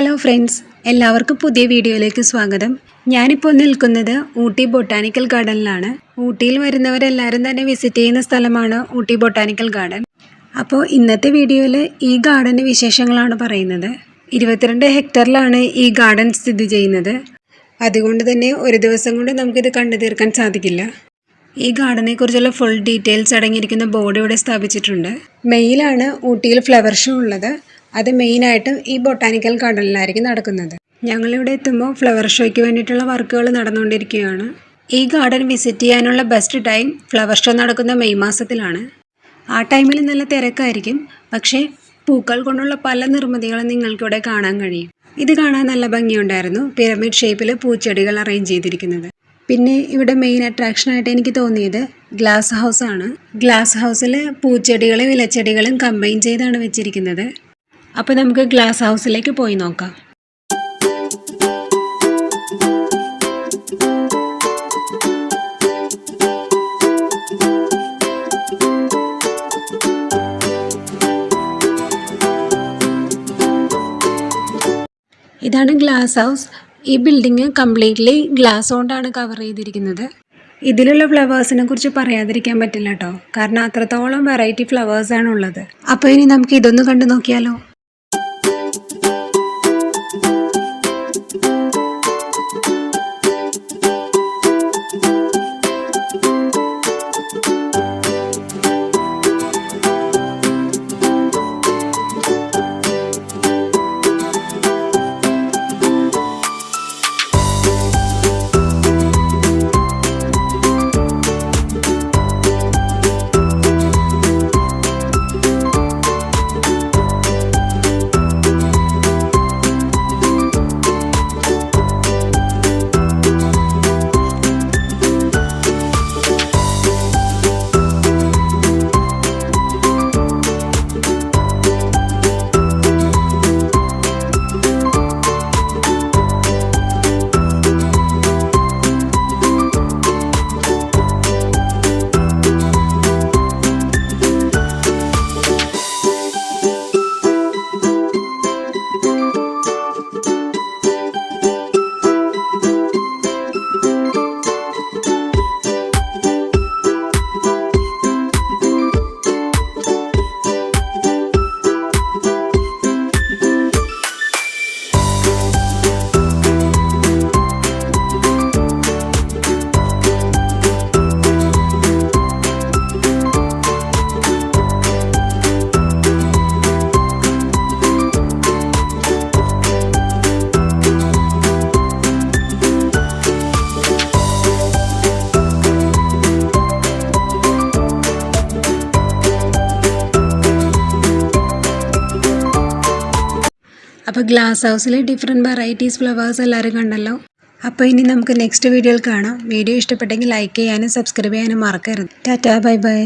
Hello friends എല്ലാവർക്കും പുതിയ വീഡിയോയിലേക്ക് സ്വാഗതം. ഞാനിപ്പോൾ നിൽക്കുന്നത് ഊട്ടി ബൊട്ടാനിക്കൽ ഗാർഡനിലാണ്. ഊട്ടിയിൽ വരുന്നവരെല്ലാവരും തന്നെ വിസിറ്റ് ചെയ്യുന്ന സ്ഥലമാണ് ഊട്ടി ബൊട്ടാനിക്കൽ ഗാർഡൻ. അപ്പോൾ ഇന്നത്തെ വീഡിയോയിൽ ഈ ഗാർഡന്റെ വിശേഷങ്ങളാണ് പറയുന്നത്. ഇരുപത്തിരണ്ട് ഹെക്ടറിലാണ് ഈ ഗാർഡൻ സ്ഥിതി ചെയ്യുന്നത്. അതുകൊണ്ട് തന്നെ ഒരു ദിവസം കൊണ്ട് നമുക്കിത് കണ്ടു തീർക്കാൻ സാധിക്കില്ല. ഈ ഗാർഡനെ കുറിച്ചുള്ള ഫുൾ ഡീറ്റെയിൽസ് അടങ്ങിയിരിക്കുന്ന ബോർഡ് ഇവിടെ സ്ഥാപിച്ചിട്ടുണ്ട്. മെയ്യിലാണ് ഊട്ടിയിൽ ഫ്ലവർ ഷോ ഉള്ളത്. അത് മെയിനായിട്ടും ഈ ബൊട്ടാനിക്കൽ ഗാർഡനിലായിരിക്കും നടക്കുന്നത്. ഞങ്ങളിവിടെ എത്തുമ്പോൾ ഫ്ലവർ ഷോയ്ക്ക് വേണ്ടിയിട്ടുള്ള വർക്കുകൾ നടന്നുകൊണ്ടിരിക്കുകയാണ്. ഈ ഗാർഡൻ വിസിറ്റ് ചെയ്യാനുള്ള ബെസ്റ്റ് ടൈം ഫ്ലവർ ഷോ നടക്കുന്ന മെയ് മാസത്തിലാണ്. ആ ടൈമിൽ നല്ല തിരക്കായിരിക്കും. പക്ഷേ പൂക്കൾ കൊണ്ടുള്ള പല നിർമ്മിതികളും നിങ്ങൾക്കിവിടെ കാണാൻ കഴിയും. ഇത് കാണാൻ നല്ല ഭംഗിയുണ്ടായിരുന്നു. പിരമിഡ് ഷേപ്പിൽ പൂച്ചെടികൾ അറേഞ്ച് ചെയ്തിരിക്കുന്നത്. പിന്നെ ഇവിടെ മെയിൻ അട്രാക്ഷനായിട്ട് എനിക്ക് തോന്നിയത് ഗ്ലാസ് ഹൗസാണ്. ഗ്ലാസ് ഹൗസിൽ പൂച്ചെടികളും ഇലച്ചെടികളും കമ്പൈൻ ചെയ്താണ് വെച്ചിരിക്കുന്നത്. അപ്പോൾ നമുക്ക് ഗ്ലാസ് ഹൗസിലേക്ക് പോയി നോക്കാം. ഇതാണ് ഗ്ലാസ് ഹൗസ് ഈ ബിൽഡിങ് കംപ്ലീറ്റ്ലി ഗ്ലാസ് കൊണ്ടാണ് കവർ ചെയ്തിരിക്കുന്നത്. ഇതിലുള്ള ഫ്ലവേഴ്സിനെ കുറിച്ച് പറയാതിരിക്കാൻ പറ്റില്ല കേട്ടോ കാരണം അത്രത്തോളം വെറൈറ്റി ഫ്ലവേഴ്സാണ് ഉള്ളത് അപ്പോൾ ഇനി നമുക്ക് ഇതൊന്ന് കണ്ടു നോക്കിയാലോ? അപ്പോൾ ഗ്ലാസ് ഹൗസിലെ ഡിഫറെന്റ് വെറൈറ്റീസ് ഫ്ലവേഴ്സ് എല്ലാവരും കണ്ടല്ലോ. അപ്പോൾ ഇനി നമുക്ക് നെക്സ്റ്റ് വീഡിയോയിൽ കാണാം. വീഡിയോ ഇഷ്ടപ്പെട്ടെങ്കിൽ ലൈക്ക് ചെയ്യാനും സബ്സ്ക്രൈബ് ചെയ്യാനും മറക്കരുത്. Tata bye bye